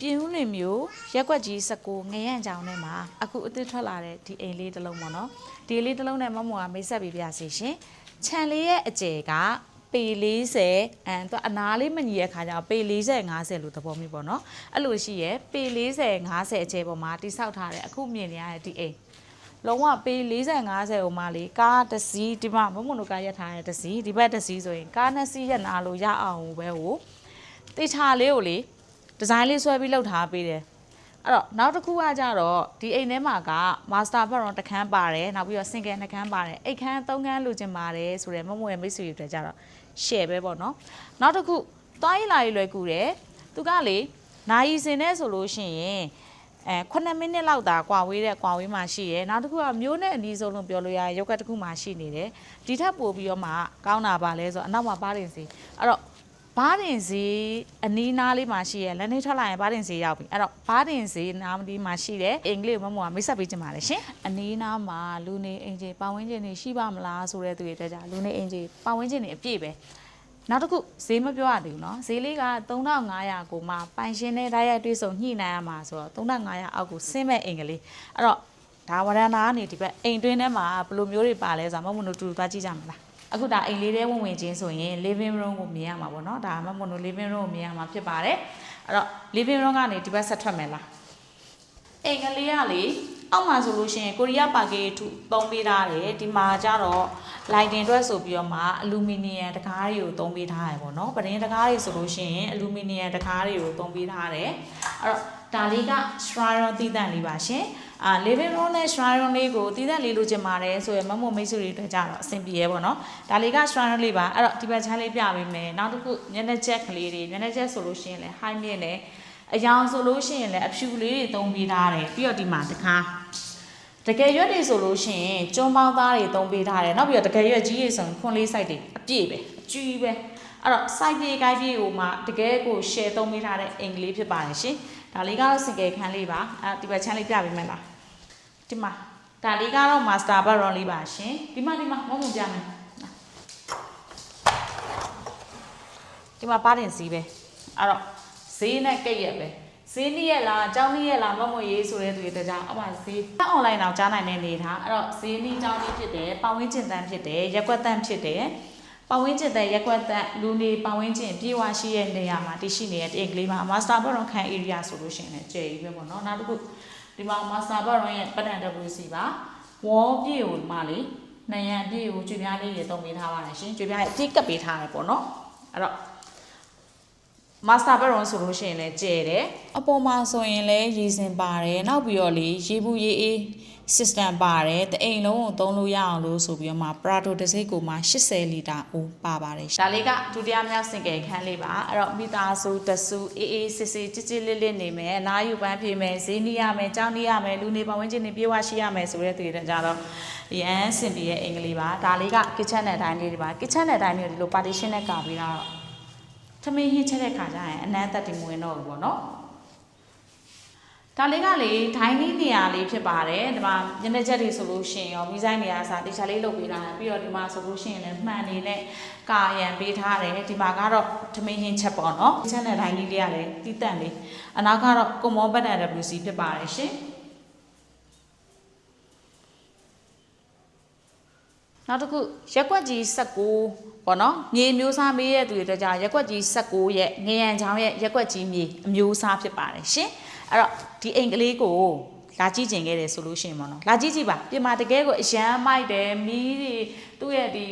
ပြင်ဦးလွင်မျိုးရက်ကွက်ကြီး19ငရန့်ချောင်းထဲမှာအခုအသစ်ထွက်လာတဲ့ဒီအိမ်လေးတစ်လုံးပေါ့နော်ဒီလေးတစ်လုံးနဲ့မမောကမိတ်ဆက်ပေးပြစီရှင်ခြံလေးရဲ့အကျယ်ကပေ40အန်တော့အနာလေးမညီရဲ့ခါကျတော့ပေ40 50လို့သဘောမျိုးပေါ့နော်အဲ့လိုရှိရဲ့ပေ40 50အကျယ်ပေါ်မှာတိဆောက်ထားတဲ့အခုမြင်နေရတဲ့ဒီအိမ်လုံးဝပေ40 50ဟိုမှလေကားတစ်စီးဒီမှာမမွန်တို့ကားရက်ထားတဲ့တစ်စီးဒီဘက်တစ်စီးဆိုရင်ကားနှစ်စီးရက်နာလို့ရအောင်ပဲဟိုတေချာလေးကိုလေ ဒီဇိုင်းလေးဆွဲပြီးလုပ်ထားပေးတယ်အဲ့တော့နောက်တစ်ခုကကြတော့ဒီအိမ်ထဲမှာက master bedroom တစ်ခန်းပါတယ်နောက်ပြီးတော့ single နှစ်ခန်းပါတယ်အိတ်ခန်းသုံးခန်းလိုချင်ပါတယ်ဆိုတော့မမွန်ရဲ့မိတ်ဆွေတွေကြတော့ share ပဲပေါ့နော်နောက်တစ်ခုသွားရေးလာရေးလွယ်ကူတယ်သူကလေနာယီစင်နဲ့ဆိုလို့ရှိရင်အဲ9မိနစ်လောက်သာကွာဝေးတဲ့ကွာဝေးမှရှိရယ်နောက်တစ်ခုကမျိုးနဲ့အနီးဆုံးလို့ပြောလို့ရတယ်ရုပ်ကတစ်ခုမှရှိနေတယ်ဒီထက်ပိုပြီးတော့မှကောင်းတာပါလဲဆိုတော့အနောက်မှာပါတင်စီအဲ့တော့ ဘားတင်စီအနီးနားလေးမှာရှိရယ်လက်နေထွက်လာရင်ဘားတင်စီရောက်ပြီအဲ့တော့ဘားတင်စီနားမဒီမှာရှိတယ်အင်္ဂလိပ်မမောကမိတ်ဆက်ပေးချင်ပါတယ်ရှင်အနီးနားမှာလူနေအင်ဂျီပတ်ဝန်းကျင်တွေရှိပါမလားဆိုတဲ့သူတွေတက်ကြလူနေအင်ဂျီပတ်ဝန်းကျင်တွေအပြည့်ပဲ နောက်တစ်ခုဈေးမပြောရသေးဘူးเนาะဈေးလေးက3500ကိုမှပိုင်ရှင်နဲ့တိုက်ရိုက်တွေ့ဆုံညှိနှိုင်းရမှာဆိုတော့3500အောက်ကိုဆင်းမဲ့အိမ်ကလေးအဲ့တော့ဒါဝရဏာကနေဒီဘက်အိမ်တွင်းထဲမှာဘယ်လိုမျိုးတွေပါလဲဆိုတော့မမွန်တို့တူတူသွားကြည့်ကြမလား အခုဒါအိမ်လေးထဲဝင်ဝင်ချင်းဆိုရင် living room ကိုမြင်ရမှာပေါ့နော်ဒါမှမဟုတ် living room ကိုမြင်ရမှာဖြစ်ပါတယ်အဲ့တော့ living room ကနေဒီဘက်ဆက်ထွက်မယ်လားအိမ်ကလေးကလေအောက်မှာဆိုလို့ရှိရင်ကိုရီးယားပါကေထုသုံးပေးထားတယ်ဒီမှာကျတော့ lighting အတွက်ဆိုပြီးတော့မှအလူမီနီယံတကားတွေကိုသုံးပေးထားရပေါ့နော်ပဒင်းတကားတွေဆိုလို့ရှိရင်အလူမီနီယံတကားတွေကိုသုံးပေးထားတယ်အဲ့တော့ဒါလေးက Shraron သီးသန့်လေးပါရှင် အာ living room နဲ့ shrine လေးကိုတည်တံ့လေးလိုချင်ပါတယ်ဆိုရင်မမမိတ်ဆွေတွေအတွက်ကြတော့အဆင်ပြေရပေါ့နော်ဒါလေးက shrine လေးပါအဲ့တော့ဒီဘက်ချမ်းလေးပြပေးမယ်နောက်တစ်ခုညနေချက်ကလေးတွေညနေချက်ဆိုလို့ရှိရင်လည်း high မြင့်တယ်အယောင်ဆိုလို့ရှိရင်လည်းအဖြူလေးတွေသုံးပေးထားတယ်ပြီးတော့ဒီမှာတခါတကယ်ရွက်တွေဆိုလို့ရှိရင်ကျွန်းပေါင်းသားတွေသုံးပေးထားတယ်နောက်ပြီးတော့တကယ်ရွက်ကြီးတွေဆိုရင်ခွန်လေး site တွေအပြည့်ပဲအကြီးပဲ အဲ့တော့ site ပြေကိုင်းပြေကိုမှတကယ်ကို share သုံးပေးထားတဲ့အင်္ဂလိပ်ဖြစ်ပါတယ်ရှင်ဒါလေးကတော့ single ခန်းလေးပါအဲ့ဒီဘက်ချမ်းလေးပြပေးမယ်လားဒီမှာဒါလေးကတော့ master bedroom လေးပါရှင်ဒီမှာဒီမှာမုံမုံပြမယ်ဒီမှာပါတယ်စီးပဲအဲ့တော့ဈေးနဲ့ကိတ်ရက်ပဲဈေးနည်းရက်လားအကြောင်းနည်းရက်လားမမွေရေးဆိုတဲ့သူတွေတကြောင်အမှဈေးအွန်လိုင်းတော့ကြားနိုင်တဲ့နေထားအဲ့တော့ဈေးနည်းအကြောင်းနည်းဖြစ်တယ်ပတ်ဝန်းကျင်တန်းဖြစ်တယ်ရက်ကွက်တန်းဖြစ်တယ် ပတ်ဝန်းကျင်တဲ့ရက်ကွက်တန်းလူနေပတ်ဝန်းကျင်ပြေဝရှိတဲ့နေရာမှာတရှိနေတဲ့တိတ်ကလေးမှာ master bedroom ခန်း area ဆိုလို့ရှိရင်လည်းကျယ်ကြီးပဲပေါ့နော်နောက်တစ်ခုဒီမှာ master bedroom ရဲ့ပတ်တန် WC ပါ wall ပြေကိုမှလေနှစ်ရန်ပြေကိုကြွေပြားလေးတွေတုံပေးထားပါတယ်ရှင်ကြွေပြားရဲ့အတိတ်ကပ်ပေးထားတယ်ပေါ့နော်အဲ့တော့ master bedroom ဆိုလို့ရှိရင်လည်းကျဲတယ်အပေါ်မှာဆိုရင်လည်းရေစင်ပါတယ်နောက်ပြီးတော့လေရေဘူးရေအေး system ပါတယ်တအိမ်လုံးကိုသုံးလို့ရအောင်လို့ဆိုပြီးတော့မှ Prado တစ်စိတ်ကိုမှ80လီတာအိုးပါပါတယ်ဒါလေးကဒုတိယမြောက်စင်ကယ်ခန်းလေးပါအဲ့တော့မိသားစုတစုအေးအေးစစ်စစ်ကြစ်ကြစ်လစ်လစ်နေမယ်အနားယူပန်းပြေမယ်ဈေးနီးရမယ်ကြောင်းနီးရမယ်လူနေပတ်ဝန်းကျင်နေပြေးဝရှိရမယ်ဆိုတဲ့သူတွေကြတော့ရန်စင်ပြရဲ့အင်္ဂလိပ်ပါဒါလေးက kitchen နဲ့ dining လေးတွေပါ kitchen နဲ့ dining ကိုဒီလို partition နဲ့ကာပြီးတော့ သမင်းဟင်းချက်တဲ့ခါကျရင်အနမ်းသက်တင်မဝင်တော့ဘူးပေါ့နော်ဒါလေးကလေဒိုင်းနီးနေရာလေးဖြစ်ပါတယ်ဒီမှာညနေချက်တွေဆိုလို့ရှိရင်ရောမိဆိုင်နေရာစားတေချာလေးလုပ်ပေးထားတယ်ပြီးတော့ဒီမှာဆိုလို့ရှိရင်လည်းမှန်နေနဲ့ကာရန်ပေးထားတယ်ဒီမှာကတော့သမင်းဟင်းချက်ပေါ့နော်ချက်နဲ့ဒိုင်းနီးလေးကလည်းတီးတန့်လေးအနောက်ကတော့ကွန်မောဘတ်တန် WC ဖြစ်ပါတယ်ရှင်နောက်တစ်ခုရက်ကွက်ကြီး16 ပေါ့နော်မြေမျိုးစားမေးရဲ့သူတွေတကြရက်ကွက်ကြီး16ရဲ့ငရံချောင်းရဲ့ရက်ကွက်ကြီးမြေအမျိုးအစားဖြစ်ပါတယ်ရှင်အဲ့တော့ဒီအိမ်ကလေးကိုလာကြည့်ကျင်ခဲ့တယ်ဆိုလို့ရှိရင်ပေါ့နော်လာကြည့်ကြည့်ပါပြင်မာတကယ်ကိုအရန်မိုက်တယ်မီးတွေသူ့ရဲ့ဒီ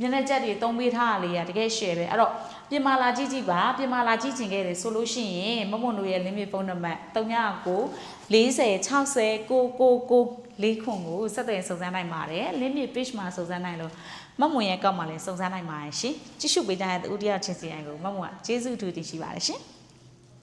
မျက်နှာချက်တွေတုံးပေးထားတာလေးကတကယ် share ပဲအဲ့တော့ ပြင်မာလာကြည့်ကြည့်ပါပြင်မာလာကြည့်ကျင်ခဲ့တယ်ဆိုလို့ရှိရင်မမွန်တို့ရဲ့ limit ဖုန်းနံပါတ်39 40 60 999လေးခွန်ကိုဆက်သွယ်စုံစမ်းနိုင်ပါတယ် limit page မှာစုံစမ်းနိုင်လို့မမွန်ရဲ့ကောက်မှာလည်းစုံစမ်းနိုင်ပါတယ်ရှင်ကြည့်ရှုပေးကြတဲ့တူတယောက်ချင်းစီအိုင်ကိုမမွန်ကကျေးဇူးအထူးတင်ရှိပါတယ်ရှင်